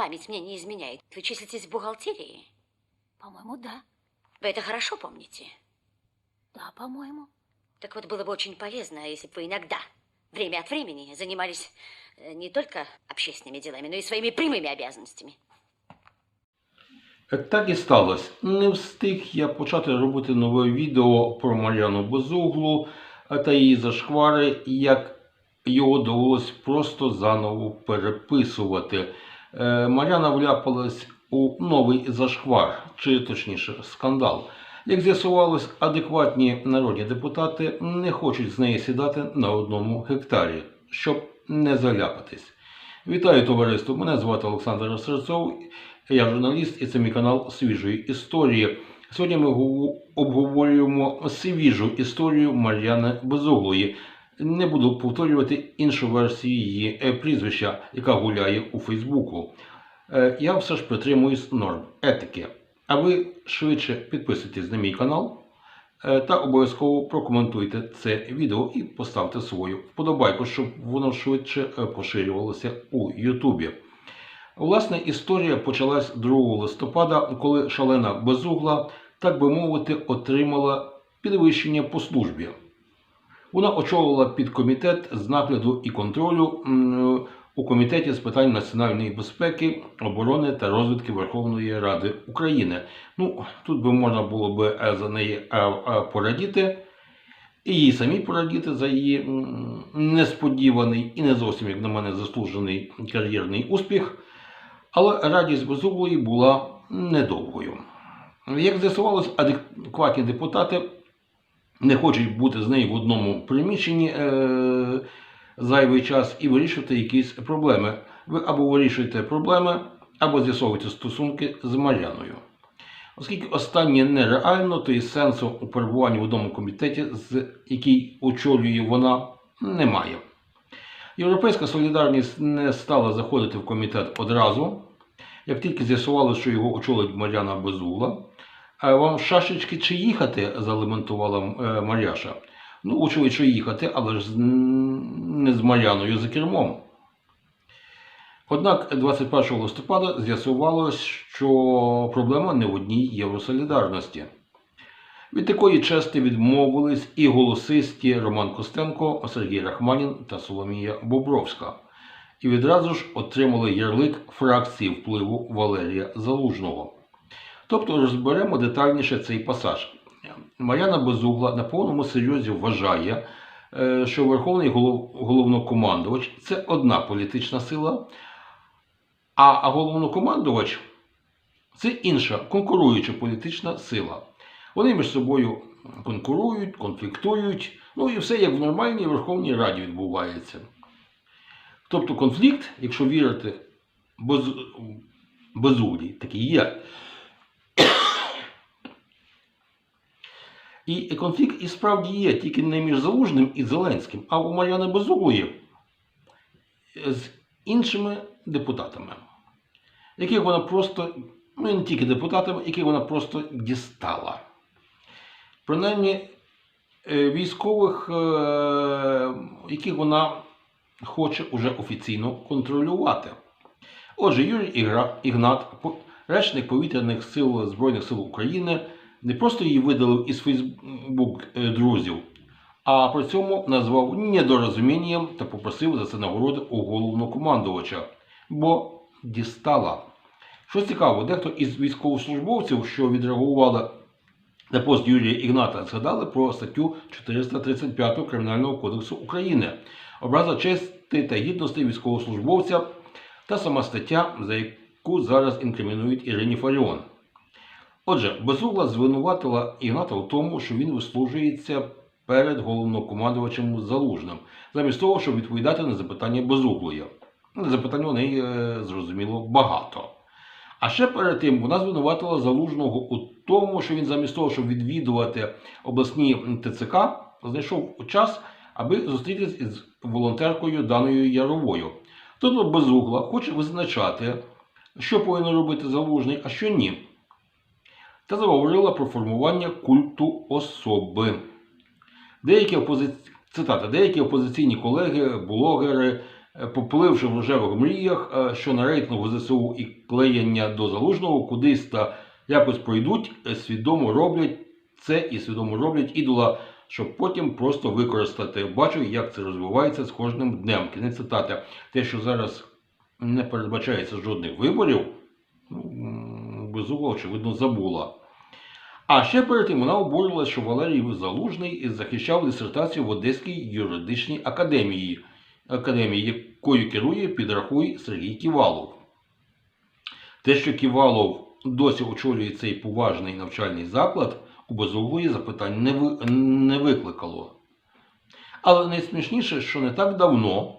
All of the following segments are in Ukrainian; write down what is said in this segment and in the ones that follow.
память мне не изменяет, вы числитесь в бухгалтерии? По-моему, да. Вы это хорошо помните? Да, по-моему. Так вот, было бы очень полезно, если бы вы иногда, время от времени, занимались э, не только общественными делами, но и своими прямыми обязанностями. Так і сталося. Не встиг я почати робити нове відео про Мар'яну Безуглу та її зашквари, як його довелось просто заново переписувати. Е, Мар'яна вляпалась у новий зашквар, чи точніше скандал. Як з'ясувалось, адекватні народні депутати не хочуть з неї сідати на одному гектарі, щоб не заляпатись. Вітаю товариство! Мене звати Олександр Серцов. Я журналіст і це мій канал свіжої історії. Сьогодні ми обговорюємо свіжу історію Мар'яни Безуглої. Не буду повторювати іншу версію її е, прізвища, яка гуляє у Фейсбуку. Е, Я все ж притримуюсь норм етики. А ви швидше підписуйтесь на мій канал е, та обов'язково прокоментуйте це відео і поставте свою вподобайку, щоб воно швидше поширювалося у Ютубі. Власне, історія почалась 2 листопада, коли шалена безугла, так би мовити, отримала підвищення по службі. Вона очолила підкомітет з нагляду і контролю у комітеті з питань національної безпеки, оборони та розвідки Верховної Ради України. Ну, тут би можна було би е, за неї е, е, порадіти, і їй самі порадіти за її несподіваний і не зовсім, як на мене, заслужений кар'єрний успіх. Але радість Безуглої була недовгою. Як з'ясувалось, адекватні депутати не хочуть бути з нею в одному приміщенні е- зайвий час і вирішувати якісь проблеми. Ви або вирішуєте проблеми, або з'ясовуєте стосунки з Мар'яною. Оскільки останнє нереально, то і сенсу у перебуванні в одному комітеті, з який очолює вона, немає. Європейська солідарність не стала заходити в комітет одразу, як тільки з'ясували, що його очолить Мар'яна Безугла. Вам шашечки чи їхати? залементувала е, Мар'яша. Ну, очевидь, що їхати, але ж не з Мар'яною за кермом. Однак 21 листопада з'ясувалось, що проблема не в одній євросолідарності. Від такої чести відмовились і голосисті Роман Костенко, Сергій Рахманін та Соломія Бобровська. І відразу ж отримали ярлик фракції впливу Валерія Залужного. Тобто розберемо детальніше цей пасаж. Мар'яна Безугла на повному серйозі вважає, е, що Верховний голов- головнокомандувач це одна політична сила, а головнокомандувач це інша конкуруюча політична сила. Вони між собою конкурують, конфліктують, ну і все як в нормальній Верховній Раді відбувається. Тобто конфлікт, якщо вірити без, безуглій, такий є. І конфлікт і справді є тільки не між Залужним і Зеленським, а у Мар'яни Безуглої з іншими депутатами, яких вона просто, ну не тільки депутатами, яких вона просто дістала. Принаймні е, військових, е, яких вона хоче уже офіційно контролювати. Отже, Юрій Ігнат, речник повітряних сил Збройних сил України, не просто її видалив із Фейсбук друзів, а при цьому назвав недорозумінням та попросив за це нагороди у головнокомандувача, бо дістала. Що цікаво, дехто із військовослужбовців, що відреагували на пост Юрія Ігната, згадали про статтю 435 Кримінального кодексу України, образа честі та гідності військовослужбовця та сама стаття, за яку зараз інкримінують Ірині Фаріон. Отже, Безугла звинуватила Ігната в тому, що він вислужується перед головнокомандувачем Залужним, замість того, щоб відповідати на запитання Безуглої. Запитань у неї, е, зрозуміло, багато. А ще перед тим вона звинуватила Залужного у тому, що він замість того, щоб відвідувати обласні ТЦК, знайшов час, аби зустрітися із волонтеркою Даною Яровою. Тобто Безугла хоче визначати, що повинен робити Залужний, а що ні. Та заговорила про формування культу особи. Деякі опози... Цитата, деякі опозиційні колеги, блогери е, попливши в рожевих мріях, е, що на рейтингу ЗСУ і клеєння до залужного кудись та якось пройдуть, е, свідомо роблять це і свідомо роблять ідола, щоб потім просто використати. Бачу, як це розвивається з кожним днем. Кінець цитати. Те, що зараз не передбачається жодних виборів, ну, Безугла, очевидно, забула. А ще перед тим вона обурила, що Валерій Залужний захищав дисертацію в Одеській юридичній академії, академії, якою керує підрахуй Сергій Ківалов. Те, що Ківалов досі очолює цей поважний навчальний заклад, у Безуглої запитань не, ви, не викликало. Але найсмішніше, що не так давно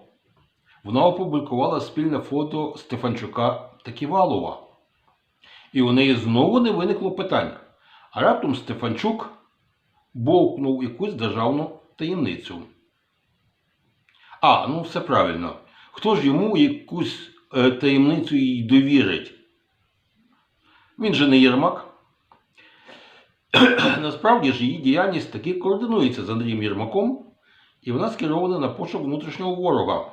вона опублікувала спільне фото Стефанчука та Ківалова. І у неї знову не виникло питання. А раптом Стефанчук бовкнув якусь державну таємницю. А, ну все правильно. Хто ж йому якусь е, таємницю їй довірить? Він же не Єрмак. Насправді ж її діяльність таки координується з Андрієм Єрмаком, і вона скерована на пошук внутрішнього ворога.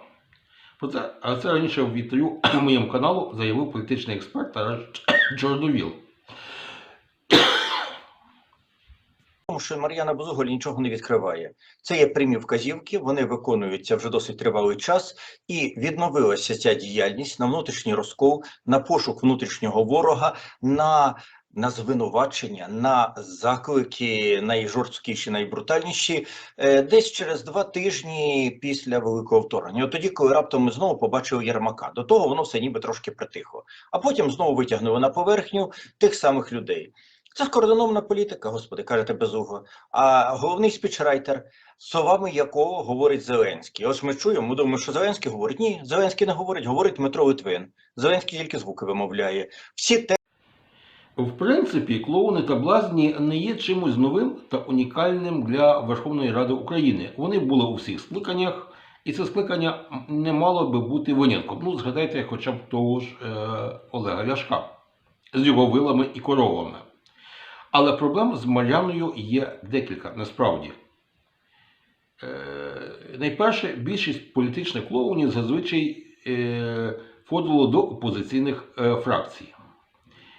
Про це, а це раніше в інтерв'ю моєму каналу заявив політичний експерт Тарас Чорновіл. Що Мар'яна Безуголь нічого не відкриває. Це є прямі вказівки, вони виконуються вже досить тривалий час, і відновилася ця діяльність на внутрішній розкол, на пошук внутрішнього ворога, на, на звинувачення, на заклики найжорсткіші, найбрутальніші, е, десь через два тижні після великого вторгнення. От тоді, коли раптом ми знову побачили Єрмака, до того воно все ніби трошки притихло. А потім знову витягнули на поверхню тих самих людей. Це скоординована політика, господи, кажете безуго. А головний спічрайтер, словами якого говорить Зеленський. Ось ми чуємо, ми думаємо, що Зеленський говорить. Ні, Зеленський не говорить, говорить Дмитро Литвин. Зеленський тільки звуки вимовляє. Всі те. В принципі, клоуни та блазні не є чимось новим та унікальним для Верховної Ради України. Вони були у всіх скликаннях, і це скликання не мало би бути винятком. Ну, згадайте хоча б того ж е, Олега Ляшка з його вилами і коровами. Але проблем з Мар'яною є декілька насправді. Е, найперше, більшість політичних клоунів зазвичай е, входило до опозиційних е, фракцій.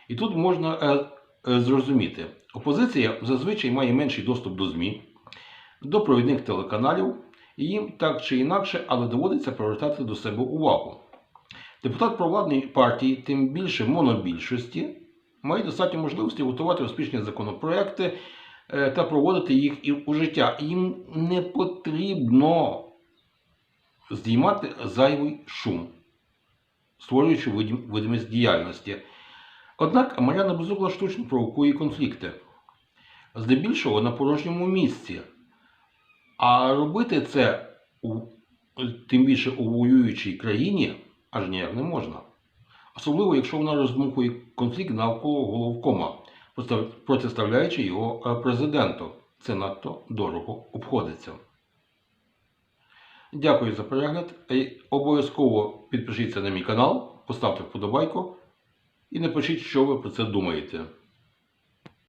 І тут можна е, е, зрозуміти, опозиція зазвичай має менший доступ до ЗМІ, до провідних телеканалів, і їм так чи інакше, але доводиться привертати до себе увагу. Депутат провладної партії, тим більше монобільшості, має достатньо можливості готувати успішні законопроекти е, та проводити їх і у життя. Їм не потрібно здіймати зайвий шум, створюючи видимість діяльності. Однак Мар'яна Безугла штучно провокує конфлікти, здебільшого на порожньому місці. А робити це у, тим більше у воюючій країні аж ніяк не можна. Особливо, якщо вона роздмухує конфлікт навколо головкома, протиставляючи його е, президенту. Це надто дорого обходиться. Дякую за перегляд. Е, Обов'язково підпишіться на мій канал, поставте вподобайку і напишіть, що ви про це думаєте.